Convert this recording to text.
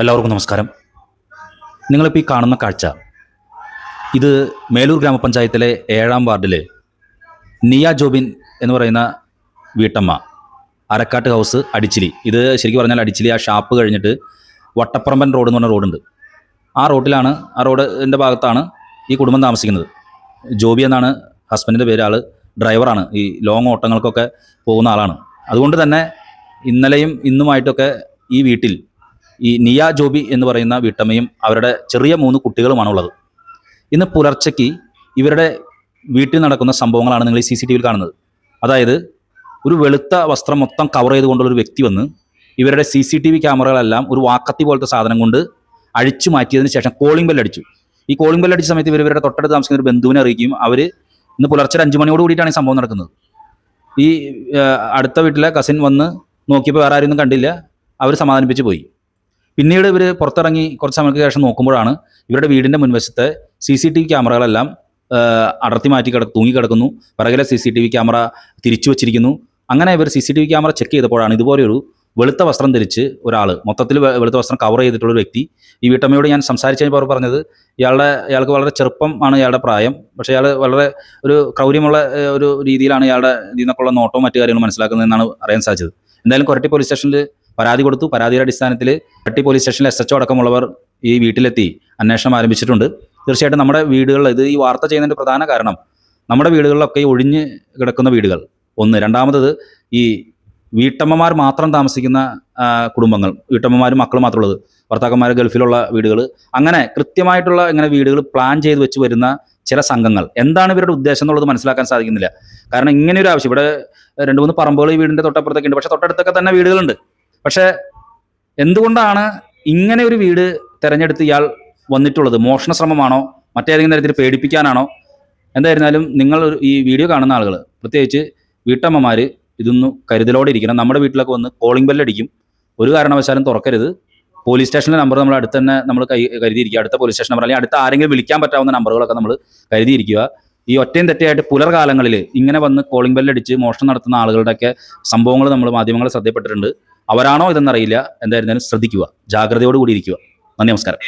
എല്ലാവർക്കും നമസ്കാരം. നിങ്ങളിപ്പോൾ ഈ കാണുന്ന കാഴ്ച ഇത് മേലൂർ ഗ്രാമപഞ്ചായത്തിലെ ഏഴാം വാർഡിലെ നിയ ജോബിൻ എന്ന് പറയുന്ന വീട്ടമ്മ അരക്കാട്ട് ഹൗസ് അടിച്ചിലി. ഇത് ശരിക്കും പറഞ്ഞാൽ അടിച്ചിലി ആ ഷാപ്പ് കഴിഞ്ഞിട്ട് വട്ടപ്പറമ്പൻ റോഡ് എന്ന് പറഞ്ഞ റോഡുണ്ട്. ആ റോഡിലാണ് ആ റോഡിന്റെ ഭാഗത്താണ് ഈ കുടുംബം താമസിക്കുന്നത്. ജോബി എന്നാണ് ഹസ്ബൻഡിന്റെ പേര് ആൾ ഡ്രൈവറാണ്. ഈ ലോങ് ഓട്ടങ്ങൾക്കൊക്കെ പോകുന്ന ആളാണ്. അതുകൊണ്ട് തന്നെ ഇന്നലെയും ഇന്നുമായിട്ടൊക്കെ ഈ വീട്ടിൽ ഈ നിയ ജോബി എന്ന് പറയുന്ന വീട്ടമ്മയും അവരുടെ ചെറിയ മൂന്ന് കുട്ടികളുമാണുള്ളത്. ഇന്ന് പുലർച്ചയ്ക്ക് ഇവരുടെ വീട്ടിൽ നടക്കുന്ന സംഭവങ്ങളാണ് നിങ്ങൾ ഈ സി സി ടി വിയിൽ കാണുന്നത്. അതായത് ഒരു വെളുത്ത വസ്ത്രം മൊത്തം കവർ ചെയ്തുകൊണ്ടുള്ള ഒരു വ്യക്തി വന്ന് ഇവരുടെ സി സി ടി വി ക്യാമറകളെല്ലാം ഒരു വാക്കത്തി പോലത്തെ സാധനം കൊണ്ട് അഴിച്ചു മാറ്റിയതിന് ശേഷം കോളിംഗ് ബെല്ലടിച്ചു ഈ കോളിംഗ് ബെല്ലടിച്ച സമയത്ത് ഇവർ ഇവരുടെ തൊട്ടടുത്ത് താമസിക്കുന്ന ഒരു ബന്ധുവിനെ അറിയിക്കും അവർ ഇന്ന് പുലർച്ചെ അഞ്ചു മണിയോട് കൂടിയിട്ടാണ് ഈ സംഭവം നടക്കുന്നത്. ഈ അടുത്ത വീട്ടിലെ കസിൻ വന്ന് നോക്കിയപ്പോൾ വേറെ ആരെയൊന്നും കണ്ടില്ല. അവർ സമാധാനിപ്പിച്ച് പോയി. പിന്നീട് ഇവർ പുറത്തിറങ്ങി കുറച്ച് സമയത്തിന് ശേഷം നോക്കുമ്പോഴാണ് ഇവരുടെ വീടിന്റെ മുൻവശത്തെ സി സി ടി വി ക്യാമറകളെല്ലാം അടർത്തി മാറ്റി കിട തൂങ്ങിക്കിടക്കുന്നു. പിറകിലെ C C T V camera തിരിച്ചു വച്ചിരിക്കുന്നു. അങ്ങനെ ഇവർ C C T V camera check ചെയ്തപ്പോഴാണ് ഇതുപോലൊരു വെളുത്ത വസ്ത്രം ധരിച്ച് ഒരാൾ മൊത്തത്തിൽ വെളുത്ത വസ്ത്രം കവർ ചെയ്തിട്ടുള്ള വ്യക്തി. ഈ വീട്ടമ്മയോട് ഞാൻ സംസാരിച്ച് കഴിഞ്ഞപ്പോൾ പറഞ്ഞത് ഇയാളുടെ ഇയാൾക്ക് വളരെ ചെറുപ്പം ആണ് ഇയാളുടെ പ്രായം. പക്ഷെ ഇയാൾ വളരെ ഒരു ക്രൗര്യമുള്ള ഒരു രീതിയിലാണ് ഇയാളുടെ ഇതിൽ നിന്നൊക്കെയുള്ള നോട്ടവും മറ്റു കാര്യങ്ങളും മനസ്സിലാക്കുന്നതെന്നാണ് അറിയാൻ സാധിച്ചത്. എന്തായാലും കൊരട്ടി പോലീസ് സ്റ്റേഷനിൽ പരാതി കൊടുത്തു. പരാതിയുടെ അടിസ്ഥാനത്തിൽ പട്ടി പോലീസ് സ്റ്റേഷനിൽ എസ് എച്ച് അടക്കമുള്ളവർ ഈ വീട്ടിലെത്തി അന്വേഷണം ആരംഭിച്ചിട്ടുണ്ട്. തീർച്ചയായിട്ടും നമ്മുടെ വീടുകളിൽ ഇത് ഈ വാർത്ത ചെയ്യുന്നതിന്റെ പ്രധാന കാരണം നമ്മുടെ വീടുകളിലൊക്കെ ഈ ഒഴിഞ്ഞ് കിടക്കുന്ന വീടുകൾ. ഒന്ന്. രണ്ടാമത്തത് ഈ വീട്ടമ്മമാർ മാത്രം താമസിക്കുന്ന കുടുംബങ്ങൾ. വീട്ടമ്മമാരും മക്കളും മാത്രമുള്ളത്. ഭർത്താക്കന്മാർ ഗൾഫിലുള്ള വീടുകൾ അങ്ങനെ കൃത്യമായിട്ടുള്ള ഇങ്ങനെ വീടുകൾ പ്ലാൻ ചെയ്ത് വെച്ച് വരുന്ന ചില സംഘങ്ങൾ. എന്താണ് ഇവരുടെ ഉദ്ദേശം എന്നുള്ളത് മനസ്സിലാക്കാൻ സാധിക്കുന്നില്ല. കാരണം ഇങ്ങനെ ഒരു ആവശ്യം. ഇവിടെ രണ്ട് മൂന്ന് പറമ്പുകൾ ഈ വീടിന്റെ തൊട്ടപ്പുറത്തൊക്കെ ഉണ്ട്. പക്ഷെ തൊട്ടടുത്തൊക്കെ തന്നെ വീടുകളുണ്ട്. പക്ഷെ എന്തുകൊണ്ടാണ് ഇങ്ങനെ ഒരു വീട് തെരഞ്ഞെടുത്ത് ഇയാൾ വന്നിട്ടുള്ളത്? മോഷണ ശ്രമമാണോ? മറ്റേതെങ്കിലും തരത്തിൽ പേടിപ്പിക്കാനാണോ? എന്തായിരുന്നാലും നിങ്ങൾ ഈ വീഡിയോ കാണുന്ന ആളുകൾ പ്രത്യേകിച്ച് വീട്ടമ്മമാർ ഇതൊന്ന് കരുതലോടെ ഇരിക്കണം. നമ്മുടെ വീട്ടിലൊക്കെ വന്ന് കോളിംഗ് ബെല്ലടിക്കും ഒരു കാരണവശാലും തുറക്കരുത്. പോലീസ് സ്റ്റേഷനിലെ നമ്പർ നമ്മൾ അടുത്ത് തന്നെ നമ്മൾ കൈ കരുതിയിരിക്കുക. അടുത്ത പോലീസ് സ്റ്റേഷൻ നമ്പർ അല്ലെങ്കിൽ അടുത്ത ആരെങ്കിലും വിളിക്കാൻ പറ്റാവുന്ന നമ്പറുകളൊക്കെ നമ്മൾ കരുതിയിരിക്കുക. ഈ ഒറ്റയും തെറ്റയായിട്ട് പുലർകാലങ്ങളിൽ ഇങ്ങനെ വന്ന് കോളിംഗ് ബെല്ലടിച്ച് മോഷണം നടത്തുന്ന ആളുകളുടെയൊക്കെ സംഭവങ്ങൾ നമ്മൾ മാധ്യമങ്ങളെ ശ്രദ്ധപ്പെട്ടിട്ടുണ്ട് അവരാണോ ഇതെന്നറിയില്ല. എന്തായിരുന്നാലും ശ്രദ്ധിക്കുക. ജാഗ്രതയോടുകൂടി ഇരിക്കുക. നന്ദി നമസ്കാരം.